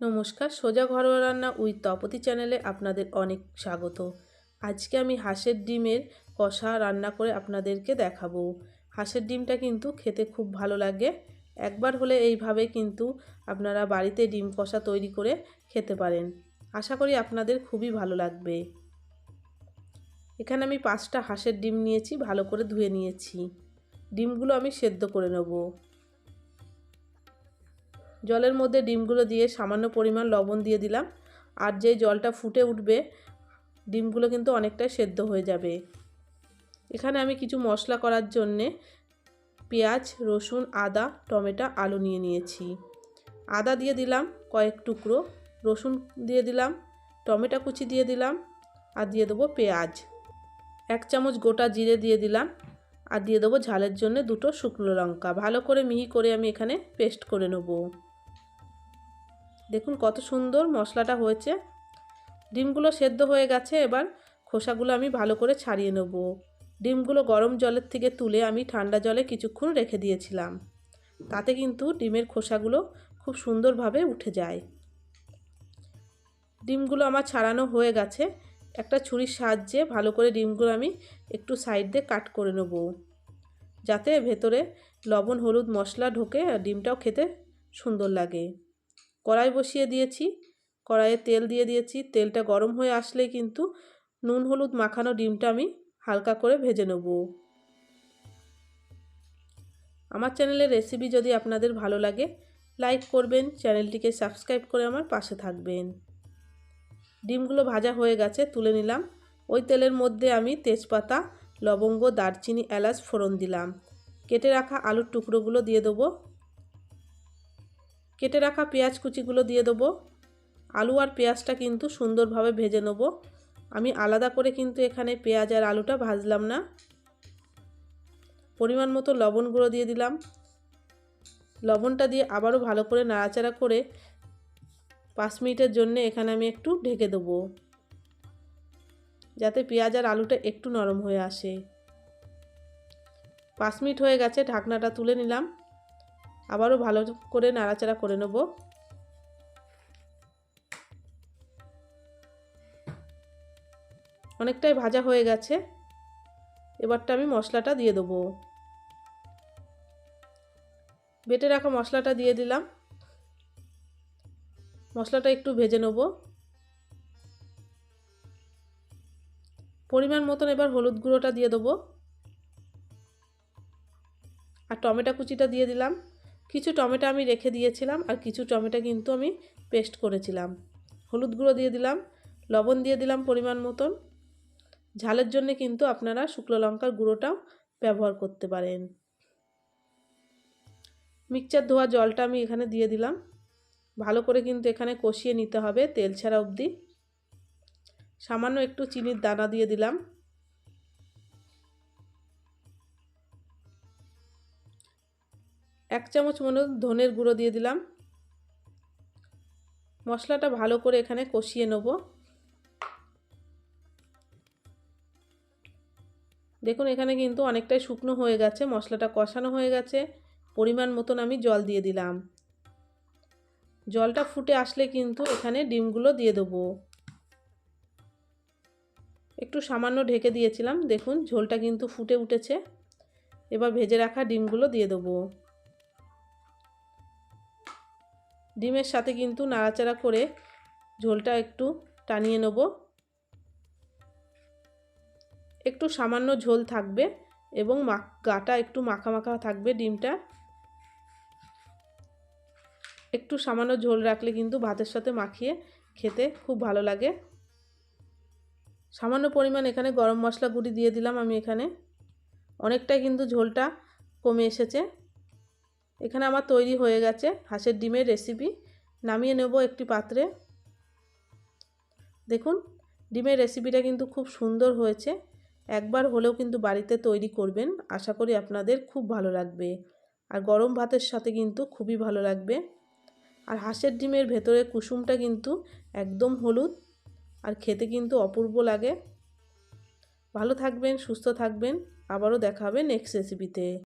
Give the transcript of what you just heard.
নমস্কার, সোজা ঘরোয়া রান্না উইথ তপতি চ্যানেলে আপনাদের অনেক স্বাগত। আজকে আমি হাঁসের ডিমের কষা রান্না করে আপনাদেরকে দেখাবো। হাঁসের ডিমটা কিন্তু খেতে খুব ভালো লাগে। একবার হলে এইভাবে কিন্তু আপনারা বাড়িতে ডিম কষা তৈরি করে খেতে পারেন। আশা করি আপনাদের খুবই ভালো লাগবে। এখানে আমি পাঁচটা হাঁসের ডিম নিয়েছি, ভালো করে ধুয়ে নিয়েছি। ডিমগুলো আমি সেদ্ধ করে নেব। জলের মধ্যে ডিমগুলো দিয়ে সামান্য পরিমাণ লবণ দিয়ে দিলাম। আর যে জলটা ফুটে উঠবে, ডিমগুলো কিন্তু অনেকটাই সেদ্ধ হয়ে যাবে। এখানে আমি কিছু মশলা করার জন্যে পেঁয়াজ, রসুন, আদা, টমেটো, আলু নিয়ে নিয়েছি। আদা দিয়ে দিলাম কয়েক টুকরো, রসুন দিয়ে দিলাম, টমেটো কুচি দিয়ে দিলাম, আর দিয়ে দেবো পেঁয়াজ। এক চামচ গোটা জিরে দিয়ে দিলাম, আর দিয়ে দেবো ঝালের জন্য দুটো শুকনো লঙ্কা। ভালো করে মিহি করে আমি এখানে পেস্ট করে নেব। দেখুন কত সুন্দর মশলাটা হয়েছে। ডিমগুলো সেদ্ধ হয়ে গেছে, এবার খোসাগুলো আমি ভালো করে ছাড়িয়ে নেব। ডিমগুলো গরম জলের থেকে তুলে আমি ঠান্ডা জলে কিছুক্ষণ রেখে দিয়েছিলাম। তাতে কিন্তু ডিমের খোসাগুলো খুব সুন্দরভাবে উঠে যায়। ডিমগুলো আমার ছাড়ানো হয়ে গেছে। একটা ছুরির সাহায্যে ভালো করে ডিমগুলো আমি একটু সাইড দিয়ে কাট করে নেব। যাতে ভেতরে লবণ, হলুদ মশলা ঢোকে ডিমটাও খেতে সুন্দর লাগে। কড়াই বসিয়ে দিয়েছি। কড়াইয়ে তেল দিয়ে দিয়েছি। তেলটা গরম হয়ে আসলে কিন্তু নুন, হলুদ মাখানো ডিমটা আমি হালকা করে ভেজে নেব। আমার চ্যানেলের রেসিপি যদি আপনাদের ভালো লাগে, লাইক করবেন, চ্যানেলটিকে সাবস্ক্রাইব করে আমার পাশে থাকবেন। ডিমগুলো ভাজা হয়ে গেছে, তুলে নিলাম। ওই তেলের মধ্যে আমি তেজপাতা, লবঙ্গ, দারচিনি, এলাচ ফোড়ন দিলাম। কেটে রাখা আলুর টুকরোগুলো দিয়ে দেবো। কেটে রাখা পেঁয়াজ কুচিগুলো দিয়ে দেবো। আলু আর পেঁয়াজটা কিন্তু সুন্দরভাবে ভেজে নেব। আমি আলাদা করে কিন্তু এখানে পেঁয়াজ আর আলুটা ভাজলাম না। পরিমাণ মতো লবণ গুঁড়ো দিয়ে দিলাম। লবণটা দিয়ে আবারও ভালো করে নাড়াচাড়া করে পাঁচ মিনিটের জন্য এখানে আমি একটু ঢেকে দেবো। যাতে পেঁয়াজ আর আলুটা একটু নরম হয়ে আসে। পাঁচ মিনিট হয়ে গেছে, ঢাকনাটা তুলে নিলাম। আবারও ভালো করে নাড়াচাড়া করে নেব। অনেকটাই ভাজা হয়ে গেছে। এবারটা আমি মশলাটা দিয়ে দেবো। বেটে রাখা মশলাটা দিয়ে দিলাম। মশলাটা একটু ভেজে নেব। পরিমাণ মতন এবার হলুদ গুঁড়োটা দিয়ে দেবো। আর টমেটো কুচিটা দিয়ে দিলাম। কিছু টমেটো আমি রেখে দিয়েছিলাম আর কিছু টমেটো কিন্তু আমি পেস্ট করেছিলাম। হলুদ গুঁড়ো দিয়ে দিলাম, লবণ দিয়ে দিলাম পরিমাণ মতন। ঝালের জন্য কিন্তু আপনারা শুকনো লঙ্কার গুঁড়োটাও ব্যবহার করতে পারেন। মিক্সচার ধোয়া জলটা আমি এখানে দিয়ে দিলাম। ভালো করে কিন্তু এখানে কষিয়ে নিতে হবে তেল ছাড়া অবধি। সামান্য একটু চিনির দানা দিয়ে দিলাম। এক চামচ মনে ধনের গুঁড়ো দিয়ে দিলাম। মশলাটা ভালো করে এখানে কষিয়ে নেব। দেখুন, এখানে কিন্তু অনেকটাই শুকনো হয়ে গেছে, মশলাটা কষানো হয়ে গেছে। পরিমাণ মতন আমি জল দিয়ে দিলাম। জলটা ফুটে আসলে কিন্তু এখানে ডিমগুলো দিয়ে দেবো। একটু সামান্য ঢেকে দিয়েছিলাম। দেখুন, ঝোলটা কিন্তু ফুটে উঠেছে। এবার ভেজে রাখা ডিমগুলো দিয়ে দেবো। ডিমের সাথে কিন্তু নাড়াচাড়া করে ঝোলটা একটু টানিয়ে নেব। একটু সামান্য ঝোল থাকবে এবং গাটা একটু মাখা মাখা থাকবে ডিমটা। একটু সামান্য ঝোল রাখলে কিন্তু ভাতের সাথে মাখিয়ে খেতে খুব ভালো লাগে। সামান্য পরিমাণ এখানে গরম মশলা গুঁড়ি দিয়ে দিলাম আমি এখানে। অনেকটাই কিন্তু ঝোলটা কমে এসেছে। এখানে আমার তৈরি হয়ে গেছে হাঁসের ডিমের রেসিপি নামিয়ে নেব একটি পাত্রে। দেখুন, ডিমের রেসিপিটা কিন্তু খুব সুন্দর হয়েছে। একবার হলেও কিন্তু বাড়িতে তৈরি করবেন। আশা করি আপনাদের খুব ভালো লাগবে। আর গরম ভাতের সাথে কিন্তু খুবই ভালো লাগবে। আর হাঁসের ডিমের ভেতরে কুসুমটা কিন্তু একদম হলুদ আর খেতে কিন্তু অপূর্ব লাগে। ভালো থাকবেন, সুস্থ থাকবেন। আবারও দেখা হবে নেক্সট রেসিপিতে